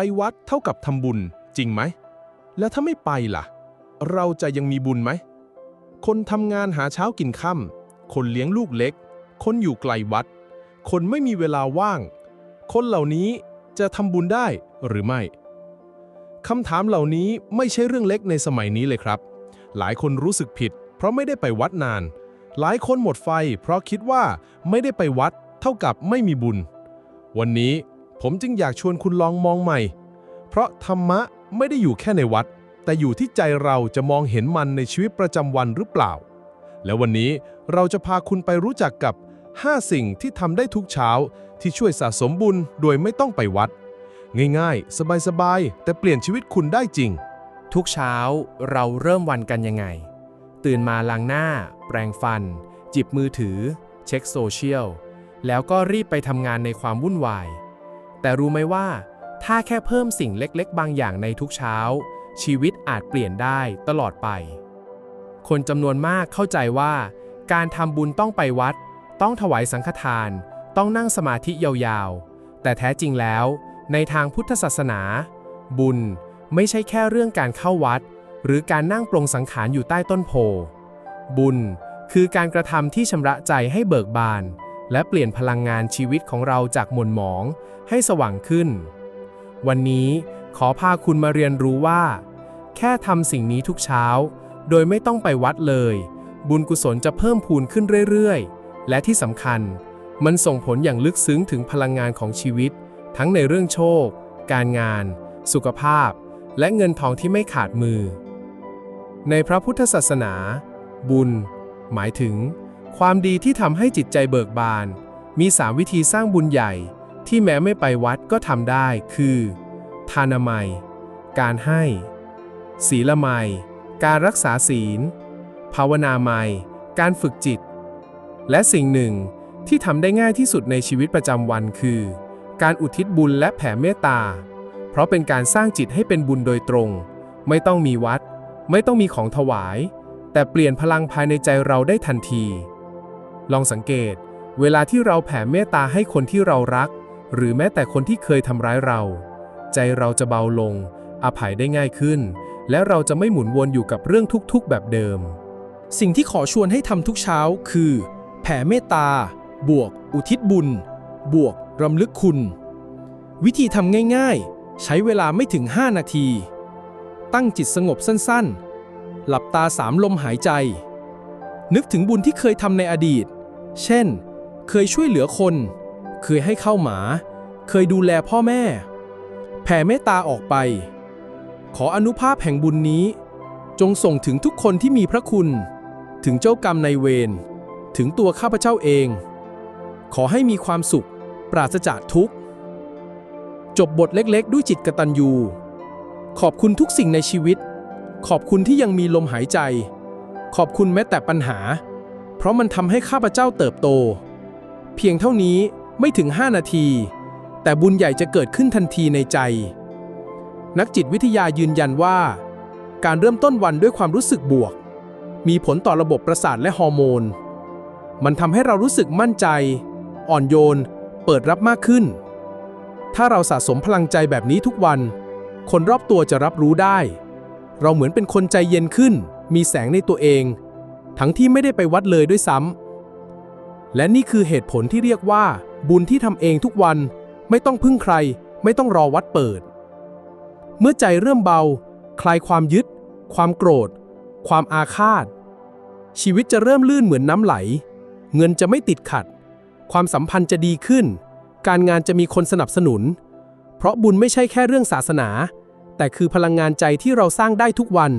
ไปวัดเท่ากับทำบุญจริงไหม แล้วถ้าไม่ไปล่ะ เราจะยังมีบุญไหม คนทำงานหาเช้ากินค่ำคนเลี้ยงลูกเล็ก คนอยู่ไกลวัด คนไม่มีเวลาว่าง คนเหล่านี้จะทำบุญได้หรือไม่คำถามเหล่านี้ไม่ใช่เรื่องเล็กในสมัยนี้เลยครับ หลายคนรู้สึกผิด เพราะไม่ได้ไปวัดนาน หลายคนหมดไฟ เพราะคิดว่าไม่ได้ไปวัดเท่ากับไม่มีบุญ วันนี้ ผมจึงอยากชวนคุณลองมองใหม่ เพราะธรรมะไม่ได้อยู่แค่ในวัด แต่อยู่ที่ใจเราจะมองเห็นมันในชีวิตประจำวันหรือเปล่า และวันนี้เราจะพาคุณไปรู้จักกับ 5 สิ่งที่ทำได้ทุกเช้าที่ช่วยสะสมบุญโดยไม่ต้องไปวัด ง่ายๆ สบายๆ แต่เปลี่ยนชีวิตคุณได้จริง ทุกเช้าเราเริ่มวันกันยังไง ตื่นมาล้างหน้า แปรงฟัน จิบมือถือ เช็คโซเชียลแล้วก็รีบไปทำงานในความวุ่นวาย แต่รู้ไหมว่า ถ้าแค่เพิ่มสิ่งเล็กๆ บางอย่างในทุกเช้า ชีวิตอาจเปลี่ยนได้ตลอดไป คนจำนวนมากเข้าใจว่า การทำบุญต้องไปวัด ต้องถวายสังฆทาน ต้องนั่งสมาธิยาวๆ แต่แท้จริงแล้ว ในทางพุทธศาสนา บุญไม่ใช่แค่เรื่องการเข้าวัด หรือการนั่งปรงสังขารอยู่ใต้ต้นโพบุญคือการกระทำที่ชำระใจให้เบิกบาน และเปลี่ยนพลังงานชีวิตของเราจากหม่นหมองให้สว่างขึ้น วันนี้ขอพาคุณมาเรียนรู้ว่า แค่ทำสิ่งนี้ทุกเช้า โดยไม่ต้องไปวัดเลย บุญกุศลจะเพิ่มพูนขึ้นเรื่อยๆ และที่สำคัญ มันส่งผลอย่างลึกซึ้งถึงพลังงานของชีวิต ทั้งในเรื่องโชค การงาน สุขภาพ และเงินทองที่ไม่ขาดมือ ในพระพุทธศาสนา บุญ หมายถึง ความดีที่ทำให้จิตใจเบิกบาน มีสามวิธีสร้างบุญใหญ่ ที่แม้ไม่ไปวัดก็ทำได้คือ ทานามัย การให้ ศีลไมยการรักษาศีล ภาวนาไมยการฝึกจิต และสิ่งหนึ่งที่ทำได้ง่ายที่สุดในชีวิตประจำวันคือ การอุทิศบุญและแผ่เมตตา เพราะเป็นการสร้างจิตให้เป็นบุญโดยตรง ไม่ต้องมีวัด ไม่ต้องมีของถวาย แต่เปลี่ยนพลังภายในใจเราได้ทันที ลองสังเกต เวลาที่เราแผ่เมตตาให้คนที่เรารัก หรือแม้แต่คนที่เคยทำร้ายเรา ใจเราจะเบาลง อภัยได้ง่ายขึ้น และเราจะไม่หมุนวนอยู่กับเรื่องทุกข์ๆแบบเดิม สิ่งที่ขอชวนให้ทำทุกเช้าคือ แผ่เมตตา บวก อุทิศบุญ บวกรำลึกคุณ วิธีทำง่ายๆ ใช้เวลาไม่ถึง 5 นาที ตั้งจิตสงบสั้นๆ หลับตาสามลมหายใจนึกถึงบุญที่เคยทำในอดีต เช่น เคยช่วยเหลือคน เคยให้ข้าวหมา เคยดูแลพ่อแม่ แผ่เมตตาออกไป ขออนุภาพแห่งบุญนี้ จงส่งถึงทุกคนที่มีพระคุณ ถึงเจ้ากรรมในเวร ถึงตัวข้าพเจ้าเอง ขอให้มีความสุข ปราศจากทุกข์ จบบทเล็กๆ ด้วยจิตกตัญญู ขอบคุณทุกสิ่งในชีวิต ขอบคุณที่ยังมีลมหายใจ ขอบคุณแม้แต่ปัญหา เพราะมันทำให้ข้าพเจ้าเติบโต เพียงเท่านี้ไม่ถึง 5 นาที แต่บุญใหญ่จะเกิดขึ้นทันทีในใจ นักจิตวิทยายืนยันว่า การเริ่มต้นวันด้วยความรู้สึกบวก มีผลต่อระบบประสาทและฮอร์โมน มันทำให้เรารู้สึกมั่นใจ อ่อนโยน เปิดรับมากขึ้น ถ้าเราสะสมพลังใจแบบนี้ทุกวัน คนรอบตัวจะรับรู้ได้ เราเหมือนเป็นคนใจเย็นขึ้น มีแสงในตัวเอง ทั้งที่ไม่ได้ไปวัดเลยด้วยซ้ำและนี่คือเหตุผลที่เรียกว่า บุญที่ทำเองทุกวัน ไม่ต้องพึ่งใคร ไม่ต้องรอวัดเปิด เมื่อใจเริ่มเบา คลายความยึด ความโกรธ ความอาฆาต ชีวิตจะเริ่มลื่นเหมือนน้ำไหล เงินจะไม่ติดขัด ความสัมพันธ์จะดีขึ้น การงานจะมีคนสนับสนุน เพราะบุญไม่ใช่แค่เรื่องศาสนา แต่คือพลังงานใจที่เราสร้างได้ทุกวัน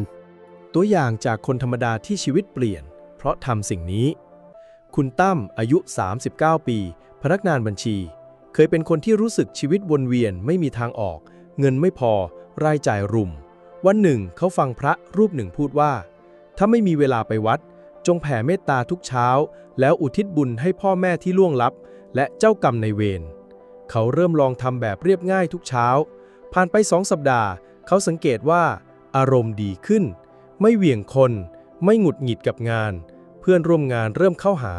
ตัวอย่างจากคนธรรมดาที่ชีวิตเปลี่ยน เพราะทำสิ่งนี้ คุณตั้มอายุ 39 ปี พนักงานบัญชี เคยเป็นคนที่รู้สึกชีวิตวนเวียนไม่มีทางออก เงินไม่พอ รายจ่ายรุม วันหนึ่งเขาฟังพระรูปหนึ่งพูดว่า ถ้าไม่มีเวลาไปวัด จงแผ่เมตตาทุกเช้า แล้วอุทิศบุญให้พ่อแม่ที่ล่วงลับ และเจ้ากรรมในเวรเขาเริ่มลองทำแบบเรียบง่ายทุกเช้า ผ่านไปสองสัปดาห์ เขาสังเกตว่า อารมณ์ดีขึ้น ไม่เหวี่ยงคน ไม่หงุดหงิดกับงาน เพื่อนร่วมงานเริ่มเข้าหา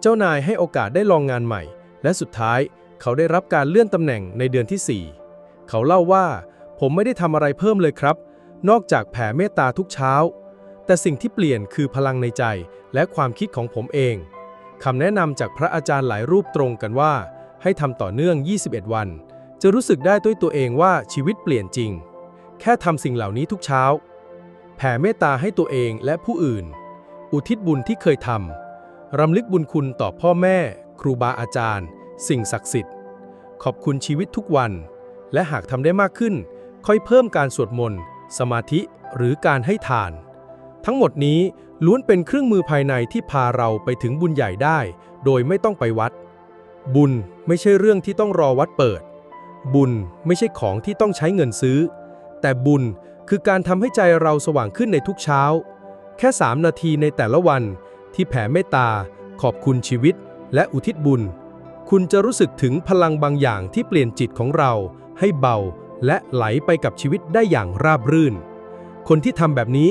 เจ้านายให้โอกาสได้ลองงานใหม่ และสุดท้ายเขาได้รับการเลื่อนตำแหน่งในเดือนที่ 4 เขาเล่าว่า ผมไม่ได้ทำอะไรเพิ่มเลยครับ นอกจากแผ่เมตตาทุกเช้า แต่สิ่งที่เปลี่ยนคือพลังในใจและความคิดของผมเองคำแนะนำจากพระอาจารย์หลายรูปตรงกันว่า ให้ทำต่อเนื่อง 21 วัน จะรู้สึกได้ด้วยตัวเองว่าชีวิตเปลี่ยนจริง แค่ทำสิ่งเหล่านี้ทุกเช้า แผ่เมตตาให้ตัวเองและผู้อื่น อุทิศบุญที่เคยทำ รำลึกบุญคุณต่อพ่อแม่ ครูบาอาจารย์ สิ่งศักดิ์สิทธิ์ ขอบคุณชีวิตทุกวัน และหากทำได้มากขึ้น ค่อยเพิ่มการสวดมนต์ สมาธิ หรือการให้ทาน ทั้งหมดนี้ล้วนเป็นเครื่องมือภายในที่พาเราไปถึงบุญใหญ่ได้ โดยไม่ต้องไปวัด บุญไม่ใช่เรื่องที่ต้องรอวัดเปิด บุญไม่ใช่ของที่ต้องใช้เงินซื้อ แต่บุญ คือการทำให้ใจเราสว่างขึ้นในทุกเช้า แค่ 3 นาทีในแต่ละวัน ที่แผ่เมตตา ขอบคุณชีวิต และอุทิศบุญ คุณจะรู้สึกถึงพลังบางอย่างที่เปลี่ยนจิตของเรา ให้เบา และไหลไปกับชีวิตได้อย่างราบรื่น คนที่ทำแบบนี้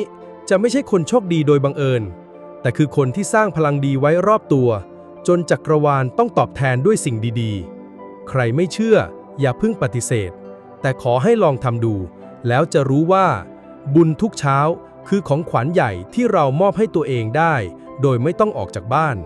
จะไม่ใช่คนโชคดีโดยบังเอิญ แต่คือคนที่สร้างพลังดีไว้รอบตัว จนจักรวาลต้องตอบแทนด้วยสิ่งดีๆ ใครไม่เชื่ออย่าเพิ่งปฏิเสธ แต่ขอให้ลองทำดู แล้วจะรู้ว่า บุญทุกเช้าคือของขวัญใหญ่ที่เรามอบให้ตัวเองได้ โดยไม่ต้องออกจากบ้าน